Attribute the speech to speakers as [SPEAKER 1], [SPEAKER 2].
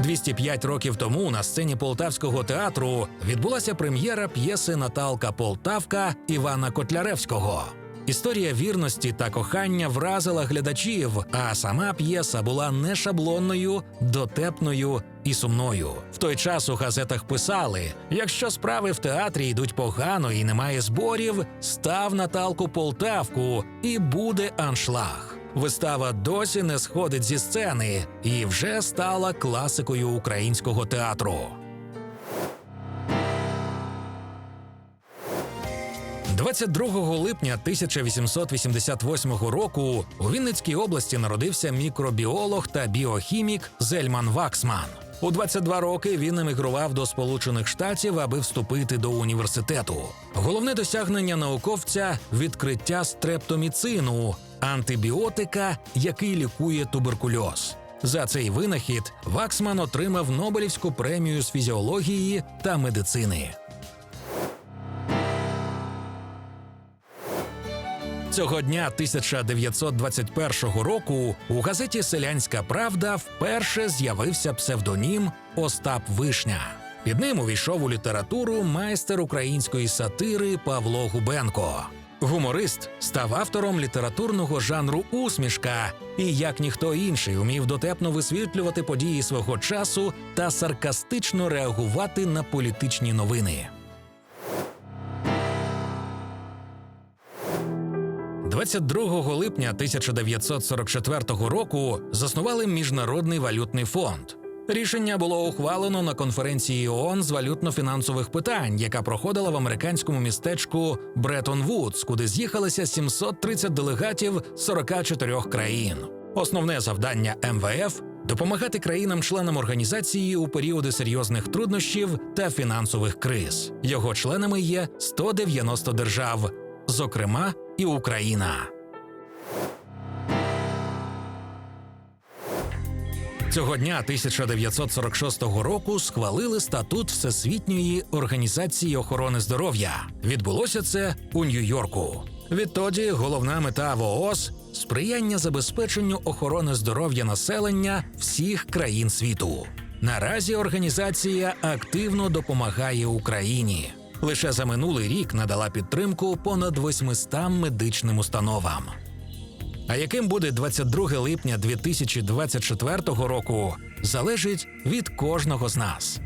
[SPEAKER 1] 205 років тому на сцені полтавського театру відбулася прем'єра п'єси Наталка Полтавка Івана Котляревського. Історія вірності та кохання вразила глядачів, а сама п'єса була не шаблонною, дотепною і сумною. В той час у газетах писали: якщо справи в театрі йдуть погано і немає зборів, став Наталку Полтавку і буде аншлаг. Вистава досі не сходить зі сцени і вже стала класикою українського театру. 22 липня 1888 року у Вінницькій області народився мікробіолог та біохімік Зельман Ваксман. У 22 роки він емігрував до Сполучених Штатів, аби вступити до університету. Головне досягнення науковця відкриття стрептоміцину, антибіотика, який лікує туберкульоз. За цей винахід Ваксман отримав Нобелівську премію з фізіології та медицини. Цього дня 1921 року у газеті Селянська Правда вперше з'явився псевдонім Остап Вишня. Під ним увійшов у літературу майстер української сатири Павло Губенко. Гуморист став автором літературного жанру усмішка і, як ніхто інший, умів дотепно висвітлювати події свого часу та саркастично реагувати на політичні новини. 22 липня 1944 року заснували Міжнародний валютний фонд. Рішення було ухвалено на конференції ООН з валютно-фінансових питань, яка проходила в американському містечку Бреттон Вудс, куди з'їхалися 730 делегатів з 44 країн. Основне завдання МВФ допомагати країнам-членам організації у періоди серйозних труднощів та фінансових криз. Його членами є 190 держав, зокрема і Україна. Цього дня 1946 року схвалили статут Всесвітньої організації охорони здоров'я. Відбулося це у Нью-Йорку. Відтоді головна мета ВООЗ – сприяння забезпеченню охорони здоров'я населення всіх країн світу. Наразі організація активно допомагає Україні. Лише за минулий рік надала підтримку понад 800 медичним установам. А яким буде 22 липня 2024 року, залежить від кожного з нас.